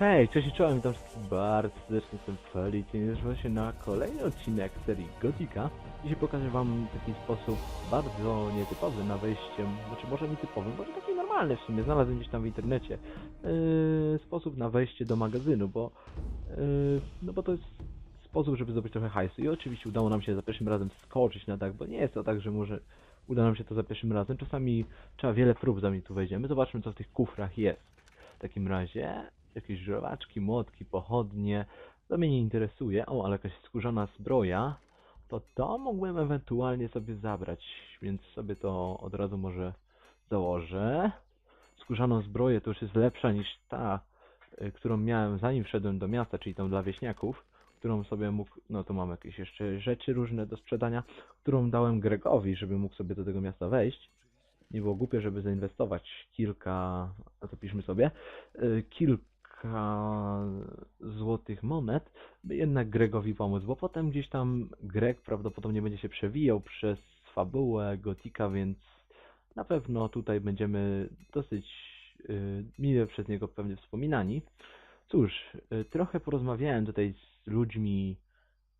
Hej, cześć i czołem, witam wszystkich bardzo serdecznie, jestem Felix i nazywam się na kolejny odcinek serii Gotika. Dzisiaj pokażę wam taki sposób bardzo nietypowy na wejście, znaczy może nietypowy, może taki normalny w sumie, znalazłem gdzieś tam w internecie, yy, sposób na wejście do magazynu, bo yy, no bo to jest sposób, żeby zdobyć trochę hajsu i oczywiście udało nam się za pierwszym razem skoczyć na dach, bo nie jest to tak, że może uda nam się to za pierwszym razem, czasami trzeba wiele prób zanim tu wejdziemy, zobaczmy co w tych kufrach jest. W takim razie jakieś żelaczki, młotki, pochodnie. To mnie nie interesuje. O, ale jakaś skórzana zbroja. To to mógłbym ewentualnie sobie zabrać, więc sobie to od razu może założę. Skórzaną zbroję to już jest lepsza niż ta, y, którą miałem zanim wszedłem do miasta, czyli tą dla wieśniaków, którą sobie mógł, no to mam jakieś jeszcze rzeczy różne do sprzedania, którą dałem Gregowi, żeby mógł sobie do tego miasta wejść. Nie było głupie, żeby zainwestować kilka, a to piszmy sobie, y, kilka złotych monet, by jednak Gregowi pomóc, bo potem gdzieś tam Greg prawdopodobnie będzie się przewijał przez fabułę Gotika, więc na pewno tutaj będziemy dosyć y, mile przez niego pewnie wspominani. Cóż, y, trochę porozmawiałem tutaj z ludźmi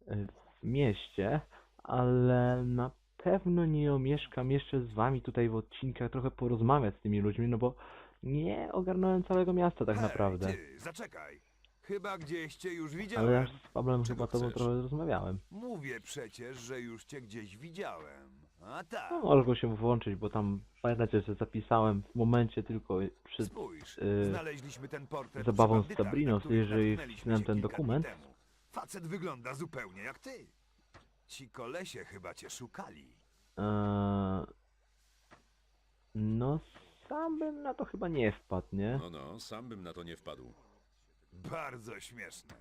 y, w mieście, ale na pewno nie omieszkam jeszcze z wami tutaj w odcinkach trochę porozmawiać z tymi ludźmi, no bo nie ogarnąłem całego miasta tak Hej, naprawdę. Ty, zaczekaj. Chyba gdzieś cię już widziałem. Ale ja z Pablem Czego chyba tobą chcesz? trochę rozmawiałem. Mówię przecież, że już cię gdzieś widziałem. A tak. No go się włączyć, bo tam pamiętacie, że zapisałem w momencie tylko przed Spójrz, y, znaleźliśmy ten portret zabawą z bandytach, Sabriną, których jeżeli natknęliśmy wcisnąłem się ten kilka dokument. temu. Facet wygląda zupełnie jak ty. Ci kolesie chyba cię szukali. Eee, no sam bym na to chyba nie wpadł, nie? No, no, sam bym na to nie wpadł. Bardzo śmieszne.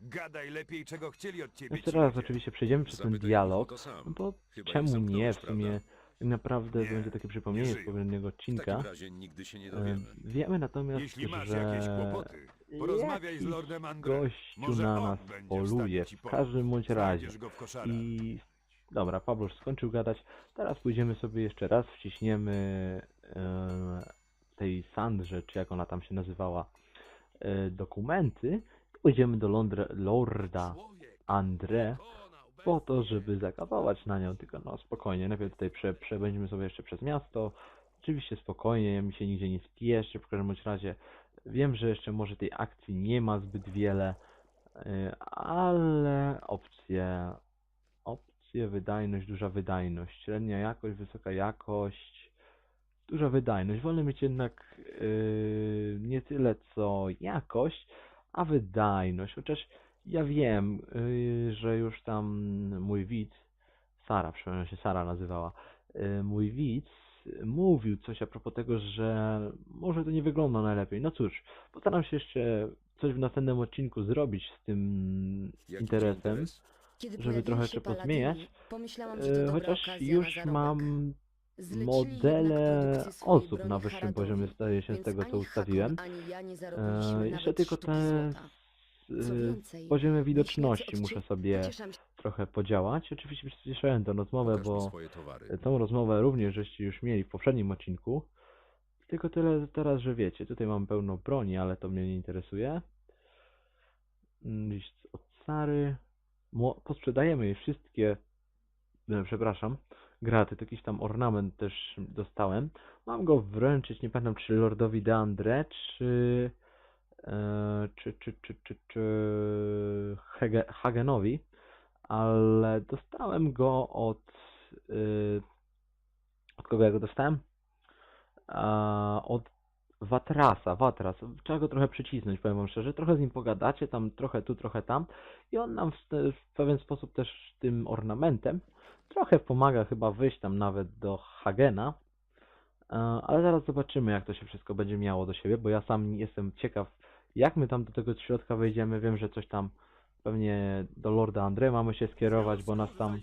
Gadaj lepiej, czego chcieli od ciebie Jeszcze ci raz ludzie. oczywiście przejdziemy przez ten Zapytaj dialog, go to sam. no bo Chyba czemu zamknąłeś, nie w sumie prawda? tak naprawdę Nie, będzie takie nie przypomnienie z żyją. poprzedniego W odcinka. takim razie nigdy się nie dowiemy. wiemy natomiast, Jeśli masz że jakieś kłopoty, porozmawiaj z jakiś Lordem Andre. gościu Może na on nas będzie w poluje, stanie ci w pomóc. każdym bądź razie. Znajdziesz go w koszarach. I dobra, Pablo już skończył gadać. Teraz pójdziemy sobie jeszcze raz, wciśniemy e, tej Sandrze, czy jak ona tam się nazywała, e, dokumenty. Pójdziemy do Londra, Lorda Andre po to, żeby zakapować na nią. Tylko no spokojnie, najpierw tutaj prze, przebędziemy sobie jeszcze przez miasto. Oczywiście spokojnie, mi się nigdzie nie spieszy, w każdym razie wiem, że jeszcze może tej akcji nie ma zbyt wiele, e, ale opcje, opcje, wydajność, duża wydajność, średnia jakość, wysoka jakość, duża wydajność. Wolę mieć jednak yy, nie tyle co jakość, a wydajność. Chociaż ja wiem, yy, że już tam mój widz, Sara, przepraszam się Sara nazywała, yy, mój widz mówił coś a propos tego, że może to nie wygląda najlepiej. No cóż, postaram się jeszcze coś w następnym odcinku zrobić z tym Jaki interesem interes? Żeby trochę to pozmieniać. Pomyślałam, że to E, dobra Chociaż już mam modele osób na wyższym poziomie, zdaje się, z tego co ustawiłem. E, jeszcze tylko te e, poziomy widoczności muszę sobie trochę podziałać. Oczywiście przyspieszałem tę rozmowę, bo tą rozmowę również żeście już mieli w poprzednim odcinku. Tylko tyle teraz, że wiecie, tutaj mam pełno broni, ale to mnie nie interesuje. Mm, List od Sary. Posprzedajemy je wszystkie, e, przepraszam, graty, to jakiś tam ornament też dostałem. Mam go wręczyć, nie pamiętam czy Lordowi Deandre, czy, e, czy, czy, czy, czy, czy Hege, Hagenowi, ale dostałem go od, e, od kogo ja go dostałem? A, od Watrasa, Watras. Trzeba go trochę przycisnąć, powiem wam szczerze. Trochę z nim pogadacie, tam trochę tu, trochę tam. I on nam w, w pewien sposób też tym ornamentem trochę pomaga chyba wyjść tam nawet do Hagena. E, Ale zaraz zobaczymy, jak to się wszystko będzie miało do siebie, bo ja sam jestem ciekaw, jak my tam do tego środka wejdziemy. Wiem, że coś tam pewnie do Lorda Andre mamy się skierować, bo nas tam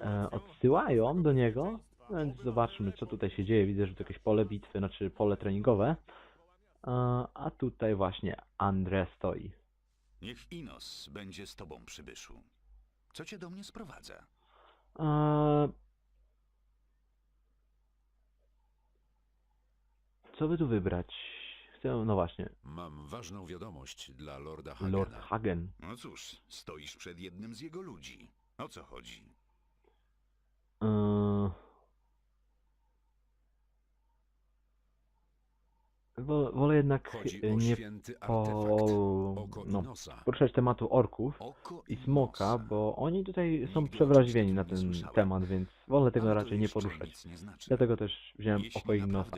e, odsyłają do niego. Więc zobaczmy, co tutaj się dzieje. Widzę, że to jakieś pole bitwy, znaczy pole treningowe. E, A tutaj właśnie Andre stoi. Niech Inos będzie z tobą, przybyszu. Co cię do mnie sprowadza? E, Co by tu wybrać? chcę, no właśnie, Mam ważną wiadomość dla Lorda Hagena. Lord Hagen. No cóż, stoisz przed jednym z jego ludzi. O co chodzi? Yy... Wolę jednak o nie po... no, poruszać tematu orków i smoka, bo oni tutaj są o na ten temat, więc wolę tego raczej nie poruszać. znaczy. Dlatego też wziąłem oko i nosa.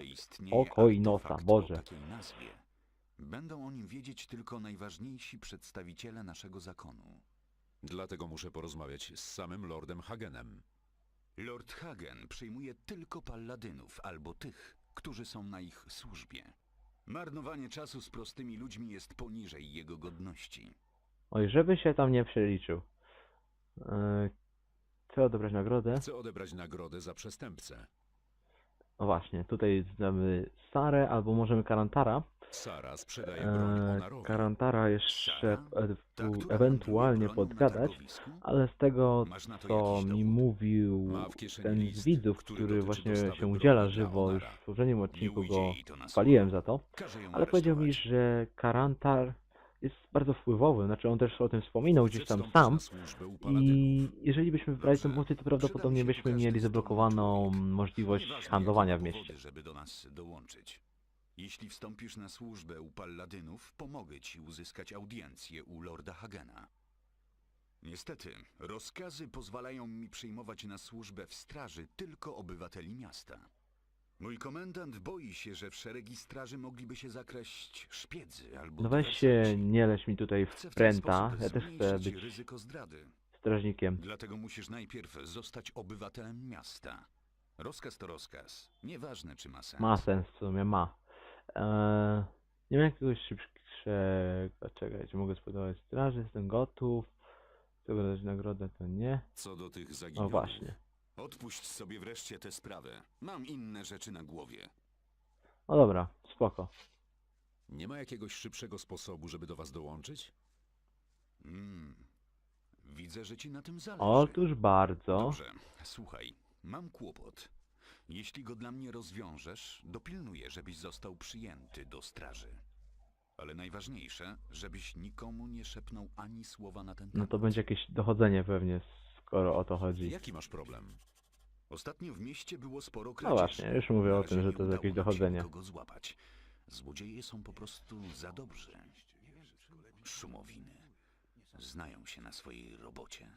Oko i nosa, Boże. Będą o nim wiedzieć tylko najważniejsi przedstawiciele naszego zakonu. Dlatego muszę porozmawiać z samym Lordem Hagenem. Lord Hagen przyjmuje tylko palladynów albo tych, którzy są na ich służbie. Marnowanie czasu z prostymi ludźmi jest poniżej jego godności. Oj, żeby się tam nie przeliczył. Yy, Chcę odebrać nagrodę. Chcę odebrać nagrodę za przestępcę. No właśnie, tutaj znamy Sarę albo możemy Karantara. Sara sprzedaje broń Eee, Onarowi. Karantara jeszcze Sara? e, Ta, ewentualnie handluje bronią na podgadać, targowisku? ale z tego Masz na to co jakiś mi dowód? mówił Ma w kieszeni ten list, z widzów, który który dotyczy właśnie dostawy się broni udziela dla żywo, już w poprzednim Nie odcinku ujdzie go jej to na chwaliłem za to, Każe ją ale powiedział mi, aresztować. że Karantar jest bardzo wpływowy, znaczy on też o tym wspominał gdzieś tam sam i jeżeli byśmy wybrali tę opcję, to prawdopodobnie byśmy mieli zablokowaną możliwość handlowania w mieście. żeby do nas dołączyć. Jeśli wstąpisz na służbę u palladynów, pomogę ci uzyskać audiencję u Lorda Hagena. Niestety, rozkazy pozwalają mi przyjmować na służbę w straży tylko obywateli miasta. Mój komendant boi się, że w szeregi straży mogliby się zakraść szpiedzy albo No weź się, dywersanci. nie leć mi tutaj Chcę w ten pręta, sposób ja też chcę zmniejszyć być ryzyko zdrady. strażnikiem. Dlatego musisz najpierw zostać obywatelem miasta. Rozkaz to rozkaz. Nieważne, czy ma sens. Ma sens w sumie, ma. Eee, nie wiem jakiegoś szybszego. Czekaj, czy mogę spodobać straży? Jestem gotów. Chcę dać nagrodę, to nie. Co do tych O zaginionych. właśnie. Odpuść sobie wreszcie tę sprawę. Mam inne rzeczy na głowie. No dobra, spoko. Nie ma jakiegoś szybszego sposobu, żeby do was dołączyć? Mm. Widzę, że ci na tym zależy. Otóż bardzo. Dobrze, słuchaj. Mam kłopot. Jeśli go dla mnie rozwiążesz, dopilnuję, żebyś został przyjęty do straży. Ale najważniejsze, żebyś nikomu nie szepnął ani słowa na ten No temat. to będzie jakieś dochodzenie pewnie, skoro o to chodzi. Jaki masz problem? Ostatnio w mieście było sporo No kradzieży. właśnie, już mówię Na o razie tym, że nie to jest udało jakieś nam się dochodzenie. nikogo złapać. Złodzieje są po prostu za dobrzy. Szumowiny. Znają się na swojej robocie.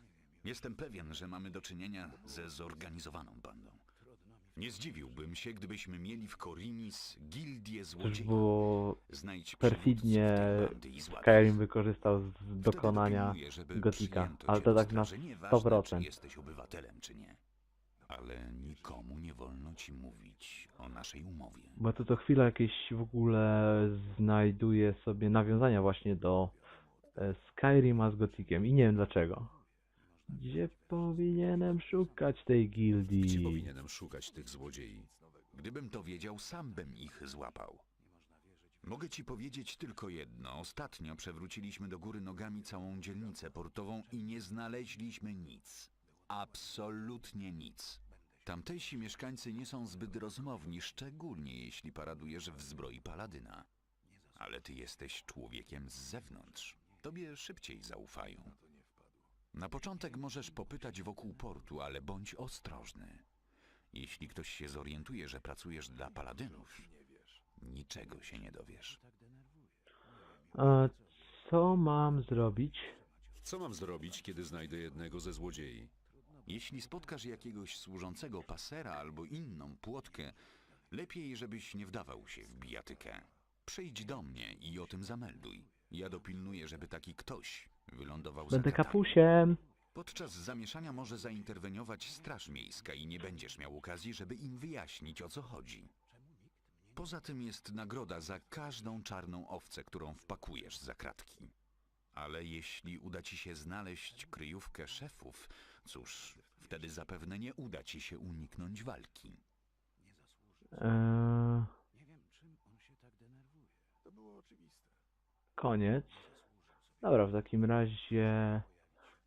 Jestem pewien, że mamy do czynienia ze zorganizowaną bandą. Nie zdziwiłbym się, gdybyśmy mieli w Korinis gildię Cóż złodziei. było Znajdź perfidnie przywódców tej bandy i złap Skyrim wykorzystał z Wtedy dokonania dopilnuję, żeby Gotika, przyjęto ale cię to do tak na straży, nieważne, 100%. Czy jesteś obywatelem, czy nie. Ale nikomu nie wolno ci mówić o naszej umowie. Bo to co chwila jakieś w ogóle znajduje sobie nawiązania właśnie do e, Skyrima z Gotikiem i nie wiem dlaczego. Gdzie powinienem szukać tej Gdzie gildii? powinienem szukać tych złodziei? Gdybym to wiedział, sam bym ich złapał. Mogę ci powiedzieć tylko jedno. Ostatnio przewróciliśmy do góry nogami całą dzielnicę portową i nie znaleźliśmy nic. Absolutnie nic. Tamtejsi mieszkańcy nie są zbyt rozmowni, szczególnie jeśli paradujesz w zbroi paladyna. Ale ty jesteś człowiekiem z zewnątrz. Tobie szybciej zaufają. Na początek możesz popytać wokół portu, ale bądź ostrożny. Jeśli ktoś się zorientuje, że pracujesz dla paladynów, niczego się nie dowiesz. A co mam zrobić? Co mam zrobić, kiedy znajdę jednego ze złodziei? Jeśli spotkasz jakiegoś służącego pasera albo inną płotkę, lepiej, żebyś nie wdawał się w bijatykę. Przyjdź do mnie i o tym zamelduj. Ja dopilnuję, żeby taki ktoś wylądował za Będę katami. kapusiem. Podczas zamieszania może zainterweniować Straż Miejska i nie będziesz miał okazji, żeby im wyjaśnić o co chodzi. Poza tym jest nagroda za każdą czarną owcę, którą wpakujesz za kratki. Ale jeśli uda ci się znaleźć kryjówkę szefów, cóż, wtedy zapewne nie uda ci się uniknąć walki. Eee... Koniec. Dobra, w takim razie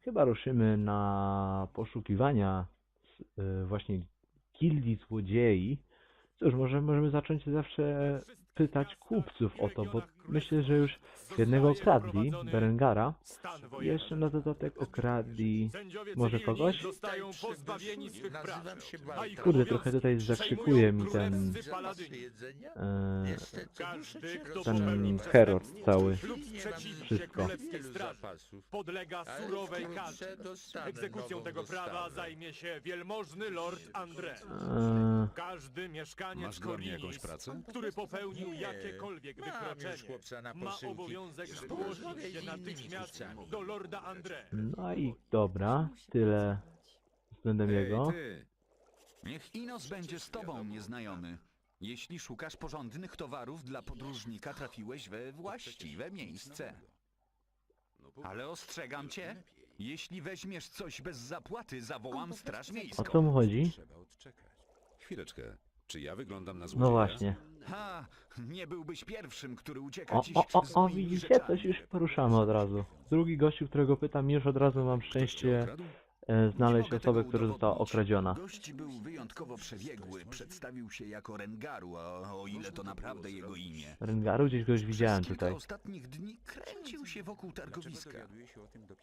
chyba ruszymy na poszukiwania y, właśnie gildii złodziei. Cóż, może możemy zacząć zawsze pytać kupców o to, bo myślę, że już jednego okradli, Berengara. I jeszcze na dodatek okradli... Może kogoś? Zostają pozbawieni swych praw. A ich Kurde, trochę tutaj zakrzykuje mi ten... E, ten Herod cały. Wszystko. podlega surowej karze. Egzekucją tego prawa zajmie się wielmożny lord André. e, Każdy mieszkaniec Korinis, jakąś pracę? który popełnił jakiekolwiek wykroczenie, ma obowiązek zgłosić się natychmiast do lorda André. no i dobra, tyle względem jego. Ty! Niech Inos będzie z tobą, nieznajomy. Jeśli szukasz porządnych towarów dla podróżnika, trafiłeś we właściwe miejsce. Ale ostrzegam cię, jeśli weźmiesz coś bez zapłaty, zawołam straż O miejską. co mu chodzi? Chwileczkę. Czy ja wyglądam na No złodzieja? właśnie. Ha, nie byłbyś pierwszym, który ucieka O, dziś o, o, z o, moimi widzicie? rzeczami. Coś już poruszamy od razu. Drugi gościu, którego pytam, już od razu mam Ktoś cię szczęście okradł? e, Nie znaleźć mogę osobę, tego która została udowodnić. okradziona. Gość był wyjątkowo przebiegły, przedstawił się jako Rengaru, a o ile to naprawdę jego imię. Rengaru gdzieś goś widziałem Przez kilka tutaj. ostatnich dni kręcił się wokół targowiska.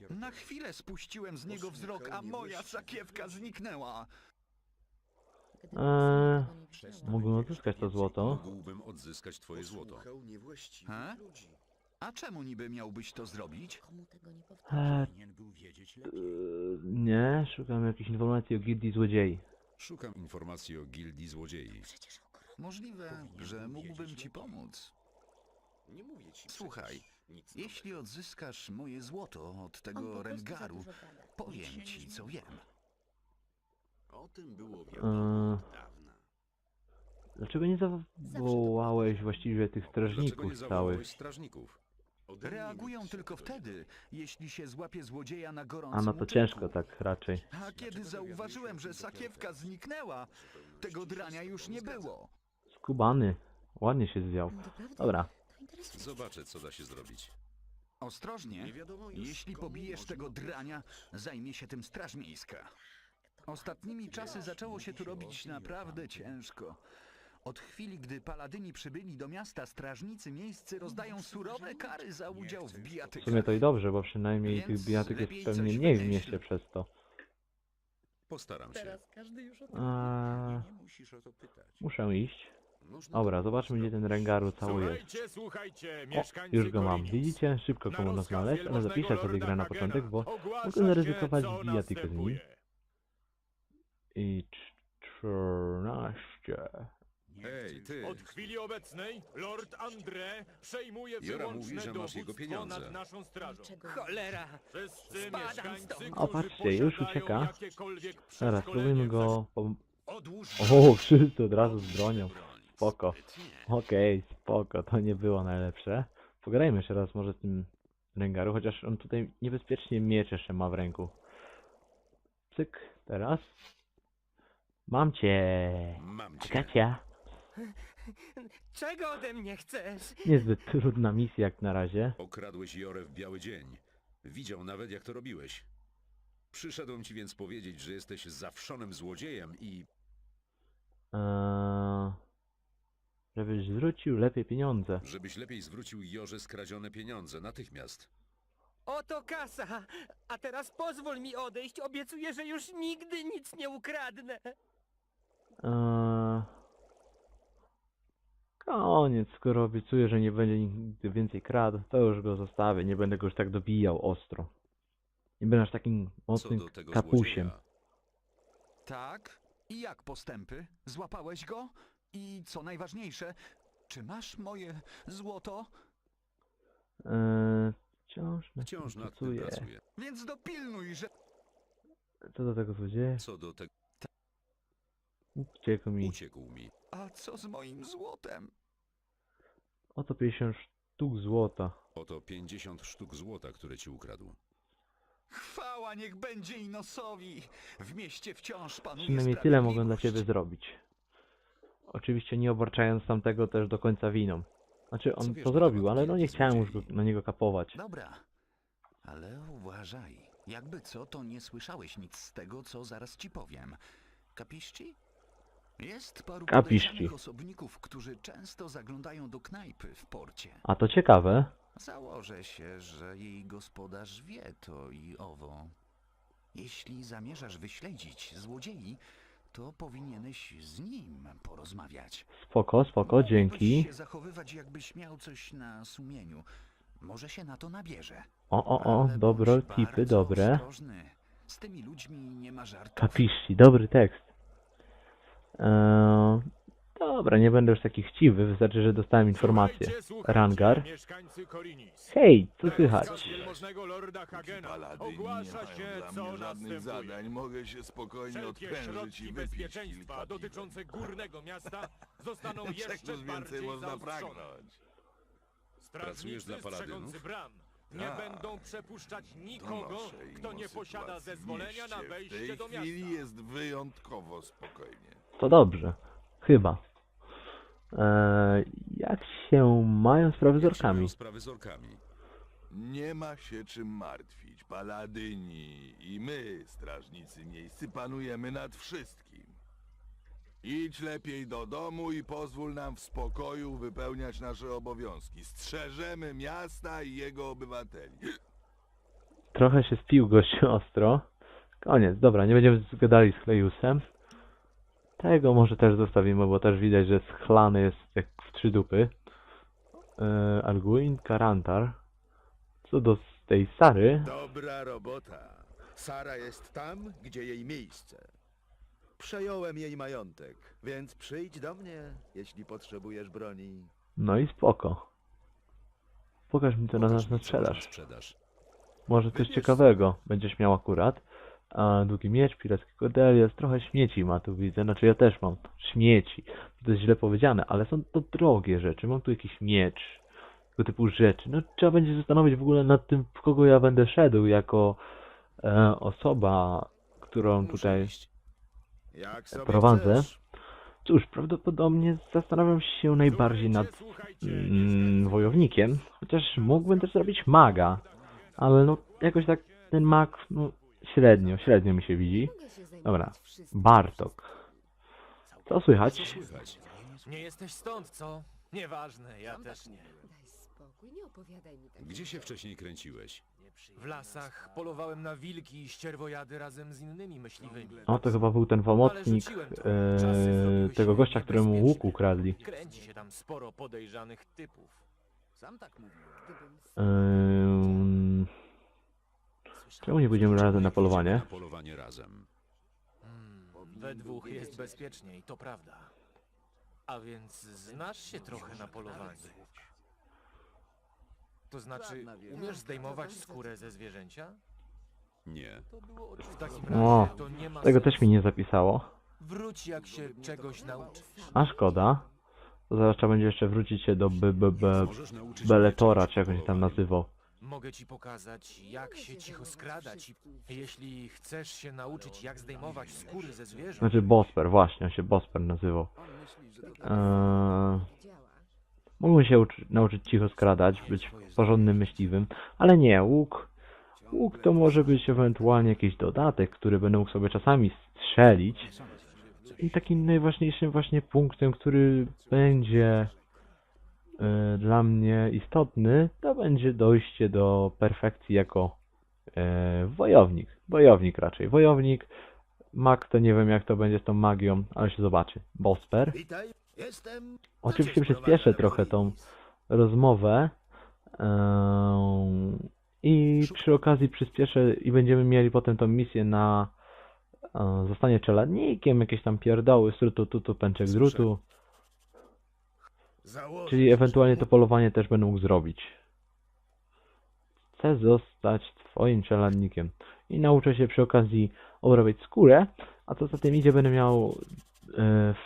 Na chwilę spuściłem z niego wzrok, a moja sakiewka zniknęła. Eee, nie Mógłbym odzyskać to złoto. Mógłbym odzyskać twoje złoto. He? A czemu niby miałbyś to zrobić? Komu tego nie powtórzę? Nie, szukam jakichś informacji o gildii złodziei. Szukam informacji o gildii złodziei. Przecież okropnie. Możliwe, że mógłbym ci pomóc. Słuchaj, jeśli odzyskasz moje złoto od On po tego prostu za Rengaru, dużo gada. powiem ci, co wiem. E, dlaczego nie zawołałeś właściwie tych Dlaczego nie strażników całych? zawołałeś strażników? Reagują tylko wtedy, jeśli się złapie złodzieja na A gorącym no to uczynku. ciężko tak raczej. A kiedy zauważyłem, że sakiewka zniknęła, tego drania już nie było. Skubany. Ładnie się zwiał. Doprawdy? Dobra. To. Zobaczę, co da się zrobić. Ostrożnie, jeśli pobijesz tego drania, zajmie się tym straż miejska. Ostatnimi czasy zaczęło się tu robić naprawdę ciężko. Od chwili, gdy paladyni przybyli do miasta, strażnicy miejscy rozdają surowe kary za udział w W bijatykach. sumie to i dobrze, bo przynajmniej tych Więc bijatyk jest pewnie coś mniej w wymyśl. mieście przez to. Postaram się. Teraz każdy już o tym Eee, muszę iść. Dobra, zobaczmy gdzie ten Rengaru cały jest. Słuchajcie, słuchajcie, O, mieszkańcy już go mam. Widzicie? Szybko Na rozkaz znaleźć, ale wielmożnego zapiszę sobie lorda grę na początek, bo mogę zaryzykować się, co bijatykę z nim. następuje. I czternaście. Hej, ty! Od chwili obecnej Lord André przejmuje Jora wyłączne mówi, że masz jego dowództwo pieniądze. nad naszą strażą. Cholera! Wszyscy Spadam mieszkańcy, stąd. O, którzy patrzcie, już posiadają ucieka. jakiekolwiek Teraz spróbujmy go... Po... Odłóż O, wszyscy od razu z bronią. Spoko. Okej, spoko, to nie było najlepsze. Pograjmy jeszcze raz może z tym Rengaru, chociaż on tutaj niebezpiecznie miecz jeszcze ma w ręku. Cyk, teraz. Mam cię! Mam cię. Kacia! Czego ode mnie chcesz? Niezbyt trudna misja jak na razie. Okradłeś Jorę w biały dzień. Widział nawet, jak to robiłeś. Przyszedłem ci więc powiedzieć, że jesteś zawszonym złodziejem i Eee, żebyś zwrócił lepiej pieniądze. żebyś lepiej zwrócił Jorze skradzione pieniądze natychmiast. Oto kasa! A teraz pozwól mi odejść. Obiecuję, że już nigdy nic nie ukradnę. Eee, koniec, skoro obiecuję, że nie będzie nigdy więcej kradł, to już go zostawię, nie będę go już tak dobijał ostro. Nie będę aż takim mocnym kapusiem. złodzieja? Tak? I jak postępy? Złapałeś go? I co najważniejsze, czy masz moje złoto? Eee, wciąż nad Wciąż tym nad tym pracuję. pracuję. Więc dopilnuj, że... Co do tego złodzieja? Co do tego Uciekł mi. uciekł mi. A co z moim złotem? Oto 50 sztuk złota. Oto 50 sztuk złota, które ci ukradł. Chwała niech będzie Inosowi! W mieście wciąż panuje Przynajmniej tyle mogę dla sprawiedliwość. ciebie zrobić. Oczywiście nie obarczając tamtego też do końca winą. Znaczy Co on wiesz to na zrobił, temat ale no nie chciałem już go, złodziei? na niego kapować. Dobra, ale uważaj. Jakby co, to nie słyszałeś nic z tego, co zaraz ci powiem. Kapiszci? Jest paru Kapiszki. podejrzanych osobników, którzy często zaglądają do knajpy w porcie. A to ciekawe. Założę się, że jej gospodarz wie to i owo. Jeśli zamierzasz wyśledzić złodziei, to powinieneś z nim porozmawiać. Spoko, spoko, dzięki. Się zachowywać, jakbyś miał coś na sumieniu. Może się na to nabierze. O, o, o, Ale dobre bądź tipy, bardzo dobre. ostrożny. Z tymi ludźmi nie ma żartów. Kapiszci, dobry tekst. Eee, dobra, nie będę już taki chciwy, wystarczy, że dostałem informację. Rangar. Hej, co słychać? Paladyni nie ogłasza mają się, dla mnie żadnych zadań. Mogę się spokojnie Wszelkie odprężyć i środki wypić bezpieczeństwa kilka dotyczące górnego miasta zostaną jeszcze Czegoś więcej bardziej można zaostrzone. pragnąć. Pracujesz Strażnicy dla strzegący bram nie Tak. będą przepuszczać nikogo, kto nie posiada w zezwolenia na mieście wejście W tej do miasta. chwili jest wyjątkowo spokojnie. To dobrze. Chyba. Eee, jak się mają sprawy z Jak się mają orkami? sprawy z orkami? Nie ma się czym martwić. Paladyni i my, strażnicy miejscy, panujemy nad wszystkim. Idź lepiej do domu i pozwól nam w spokoju wypełniać nasze obowiązki. Strzeżemy miasta i jego obywateli. Trochę się spił gość ostro. Koniec, dobra, nie będziemy zgadali z Klejusem. Tego może też zostawimy, bo też widać, że schlany jest jak w trzy dupy. Eee, Arguin Karantar. Co do tej Sary, Dobra robota. Sara jest tam, gdzie jej miejsce. Przejąłem jej majątek, więc przyjdź do mnie, jeśli potrzebujesz broni. no i spoko. Pokaż mi to na, Pokaż na sprzedaż. sprzedaż. Może coś ciekawego będziesz miał akurat. A, długi miecz, piracki kodelias, trochę śmieci ma tu widzę. Znaczy ja też mam śmieci. To jest źle powiedziane, ale są to drogie rzeczy. Mam tu jakiś miecz, tego typu rzeczy. No trzeba będzie zastanowić w ogóle nad tym, w kogo ja będę szedł jako e, osoba, którą Muszę tutaj iść. Jak sobie prowadzę. chcesz. Cóż, prawdopodobnie zastanawiam się najbardziej nad mm, wojownikiem, chociaż mógłbym też zrobić maga, ale no jakoś tak ten mag, no średnio, średnio mi się widzi. Dobra. Bartok. Co słychać? Co słychać? Nie jesteś stąd, co? Nieważne, ja też nie. Spokój, nie opowiadaj mi tak. Gdzie się wcześniej kręciłeś? W lasach polowałem na wilki i ścierwojady razem z innymi myśliwymi. O, to chyba był ten pomocnik e, tego gościa, któremu łuk ukradli. Kręci się tam sporo podejrzanych typów. Sam tak mówił. Gdybym Ehm, czemu nie pójdziemy razem na polowanie? Na polowanie razem. Hmm, we dwóch jest bezpieczniej, to prawda. A więc znasz się trochę na polowaniu. To znaczy, umiesz zdejmować skórę ze zwierzęcia? Nie. W takim O, razie to nie ma Tego też mi nie zapisało. Wróć jak się czegoś nauczysz. A szkoda. To zaraz trzeba będzie jeszcze wrócić się do B, B, B, Możesz nauczyć Beletora, mnie czy jak on się tam nazywał. Mogę ci pokazać, jak się cicho skradać i jeśli chcesz się nauczyć, jak zdejmować skóry ze zwierząt, Znaczy Bosper, właśnie, on się Bosper nazywał. Eee, działa. Mógłbym się uczy, nauczyć cicho skradać, być porządnym myśliwym, ale nie, łuk. Łuk to może być ewentualnie jakiś dodatek, który będę mógł sobie czasami strzelić. I takim najważniejszym właśnie punktem, który będzie e, dla mnie istotny, to będzie dojście do perfekcji jako e, wojownik. Wojownik raczej. Wojownik. Mag to nie wiem jak to będzie z tą magią, ale się zobaczy. Bosper. Oczywiście przyspieszę trochę tą rozmowę. I przy okazji przyspieszę i będziemy mieli potem tą misję na e, zostanie czeladnikiem, jakieś tam pierdoły, strutu, tutu, pęczek drutu. Czyli ewentualnie to polowanie też będę mógł zrobić. Chcę zostać twoim czeladnikiem. I nauczę się przy okazji obrabiać skórę, a co za tym idzie będę miał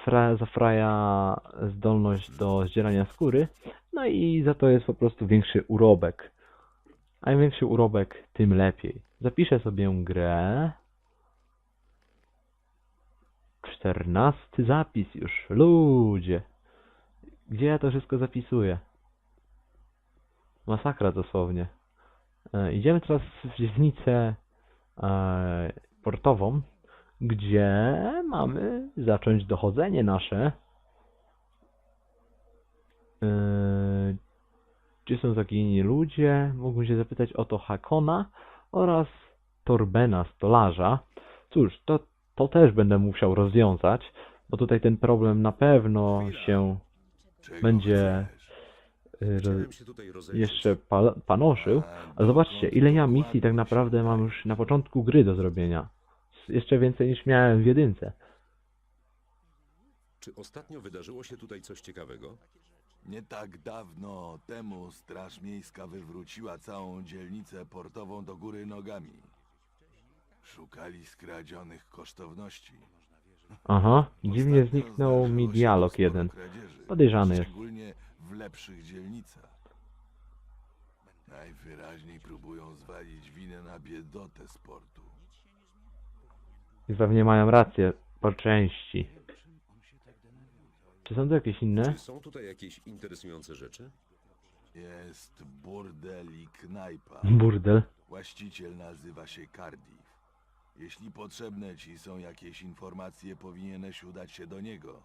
fra, za fraja zdolność do zdzierania skóry. No i za to jest po prostu większy urobek. A im większy urobek, tym lepiej. Zapiszę sobie grę. Czternasty zapis już. Ludzie. Gdzie ja to wszystko zapisuję? Masakra dosłownie. E, idziemy teraz w dzielnicę e, portową, gdzie mamy zacząć dochodzenie nasze. Yy, Gdzie są zaginieni ludzie? Mógłbym się zapytać o to Hakona oraz Torbena, stolarza. Cóż, to, to też będę musiał rozwiązać, bo tutaj ten problem na pewno się Czego będzie Chciałem się jeszcze pa panoszył. A Ale zobaczcie, dokąd ile ja misji tak naprawdę mam już na początku gry do zrobienia. Jeszcze więcej niż miałem w jedynce. Czy ostatnio wydarzyło się tutaj coś ciekawego? Nie tak dawno temu Straż Miejska wywróciła całą dzielnicę portową do góry nogami. Szukali skradzionych kosztowności. Aha, dziwnie Ostatnio zniknął zdarzyło mi się dialog sporo jeden. kradzieży, Podejrzany jest. Szczególnie w lepszych dzielnicach. Najwyraźniej próbują zwalić winę na biedotę sportu. I pewnie mają rację, po części. Czy są tu jakieś inne? Czy są tutaj jakieś interesujące rzeczy? Jest burdel i knajpa. Burdel. Właściciel nazywa się Cardiff. Jeśli potrzebne ci są jakieś informacje, powinieneś udać się do niego.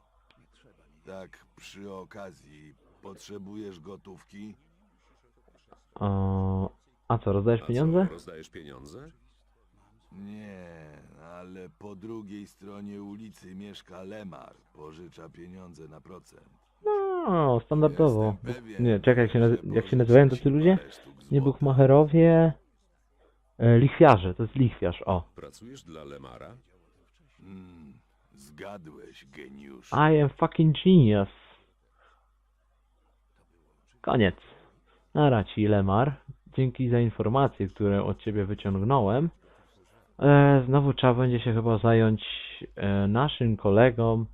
Tak, przy okazji, potrzebujesz gotówki? O, a co, rozdajesz A pieniądze? Co, rozdajesz pieniądze? Nie, ale po drugiej stronie ulicy mieszka Lemar. Pożycza pieniądze na procent. No, standardowo. Jestem pewien, Nie, czekaj, jak się, nazy- że jak się nazywają pożyczy tacy ci ludzie? parę sztuk Nie złota. Bukmacherowie. E, lichwiarze, to jest lichwiarz, o. Pracujesz dla Lemara? Mm, zgadłeś, geniusz. I am fucking genius. Koniec. Nara ci, Lemar. Dzięki za informacje, które od ciebie wyciągnąłem. E, znowu trzeba będzie się chyba zająć e, naszym kolegą,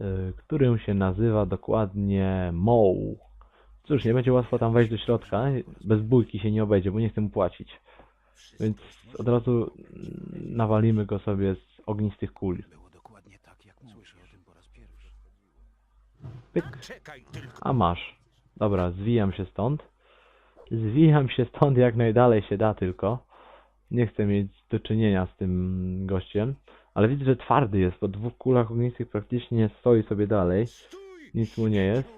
e, którym się nazywa dokładnie Moł. Cóż, nie będzie łatwo tam wejść do środka. Bez bójki się nie obejdzie, bo nie chcę mu płacić. Więc od razu nawalimy go sobie z ognistych kul. Pyk. A masz. Dobra, zwijam się stąd. Zwijam się stąd jak najdalej się da tylko. Nie chcę mieć do czynienia z tym gościem. Ale widzę, że twardy jest. Po dwóch kulach ognistych praktycznie stoi sobie dalej. Nic mu nie jest.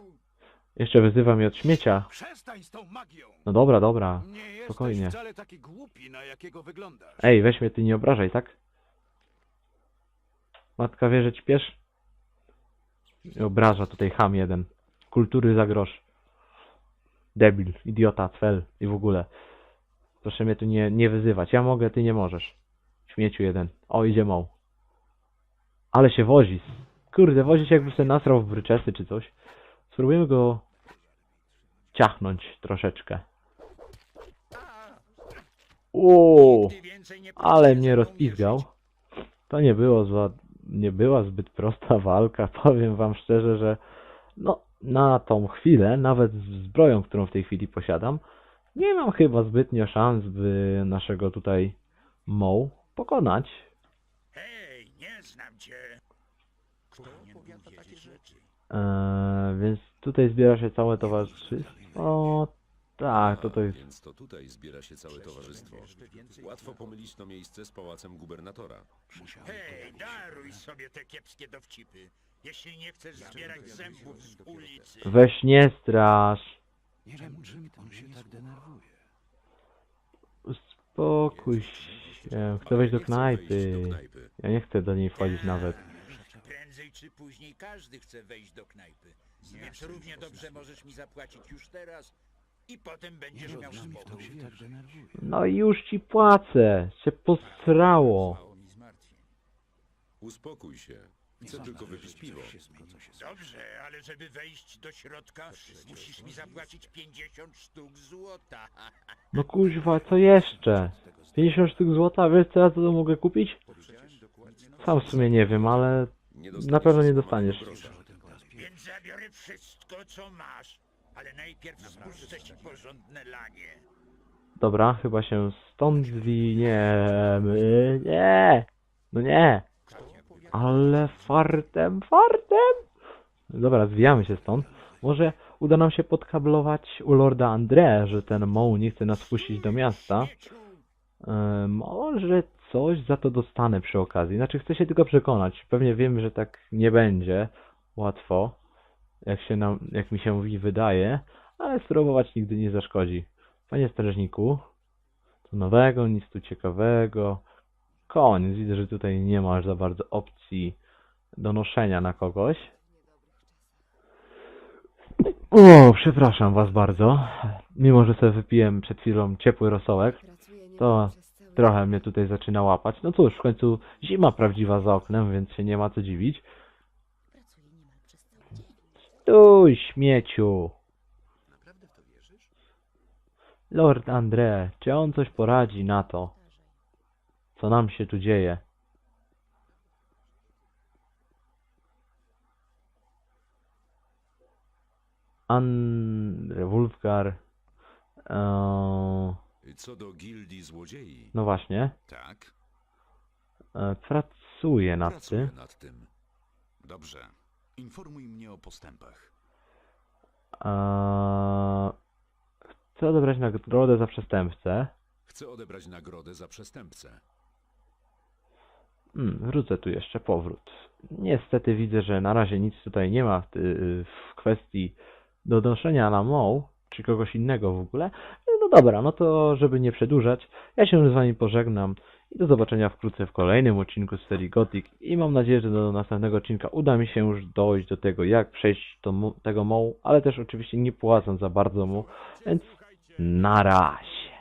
Jeszcze wyzywa mnie od śmiecia. Przestań z tą magią! No dobra, dobra. Nie jesteś Spokojnie. wcale taki głupi, na jakiego wyglądasz. Ej, weź mnie ty nie obrażaj, tak? Matka wie, że ćpiesz? I obraża tutaj ham jeden. Kultury za grosz. Debil, idiota, cfel i w ogóle. Proszę mnie tu nie, nie wyzywać. Ja mogę, ty nie możesz. Śmieciu jeden. O, idzie moł. Ale się wozi. Kurde, wozi się jakby sobie nasrał w bryczesy czy coś. Spróbujemy go ciachnąć troszeczkę. Uuu, ale mnie rozpizgał. To nie było zła, nie była zbyt prosta walka. Powiem wam szczerze, że no, na tą chwilę, nawet z zbroją, którą w tej chwili posiadam, nie mam chyba zbytnio szans, by naszego tutaj Moł pokonać. Hej, nie znam cię. Eee, więc tutaj zbiera się całe towarzystwo. Tak, to to A, jest Więc to tutaj zbiera się całe towarzystwo. Łatwo pomylić to miejsce z pałacem gubernatora. Hej, daruj sobie te kiepskie dowcipy. Jeśli nie chcesz zbierać zębów z ulicy. Weź nie strasz. Uspokój się. Chcę wejść do Nie chcę wejść knajpy. do knajpy. Ja nie chcę do niej wchodzić nawet. Prędzej czy później każdy chce wejść do knajpy. Więc równie dobrze możesz mi zapłacić już teraz i potem będziesz miał spokój. No i już ci płacę. Się posrało. Uspokój się. Chcę tylko wypić piwo. Dobrze, ale żeby wejść do środka, musisz mi zapłacić 50 sztuk złota. No kuźwa, co jeszcze? 50 sztuk złota, wiesz co ja to mogę kupić? Sam w sumie nie wiem, ale Na pewno nie dostaniesz. Więc zabiorę wszystko, co masz. Ale najpierw spuszczę ci porządne lanie. dobra, chyba się stąd zwiniemy. Nie! No nie! Ale fartem, fartem! Dobra, zwijamy się stąd. Może uda nam się podkablować u Lorda André, że ten Moł nie chce nas wpuścić do miasta. E, może coś za to dostanę przy okazji. Znaczy, chcę się tylko przekonać. Pewnie wiem, że tak nie będzie łatwo, jak, się nam, jak mi się mówi, wydaje, ale spróbować nigdy nie zaszkodzi. Panie strażniku, co nowego, nic tu ciekawego. Koniec, widzę, że tutaj nie ma za bardzo opcji donoszenia na kogoś. O, przepraszam was bardzo. Mimo, że sobie wypiłem przed chwilą ciepły rosołek, to trochę mnie tutaj zaczyna łapać. No cóż, w końcu zima prawdziwa za oknem, więc się nie ma co dziwić. Tuj, śmieciu! Lord André, czy on coś poradzi na to, co nam się tu dzieje? André, Wulfgar... Eee, Co do gildii złodziei, no właśnie, Tak? e, pracuję nad pracuję tym. nad tym. Dobrze. Informuj mnie o postępach. Eee, chcę odebrać nagrodę za przestępcę. Chcę odebrać nagrodę za przestępcę. Hmm, wrócę tu jeszcze, powrót. Niestety widzę, że na razie nic tutaj nie ma w, ty- w kwestii donoszenia na MOł, czy kogoś innego w ogóle. No dobra, no to żeby nie przedłużać, ja się z wami pożegnam i do zobaczenia wkrótce w kolejnym odcinku z serii Gothic i mam nadzieję, że do następnego odcinka uda mi się już dojść do tego, jak przejść do, tego MOł, ale też oczywiście nie płacąc za bardzo mu, więc na razie.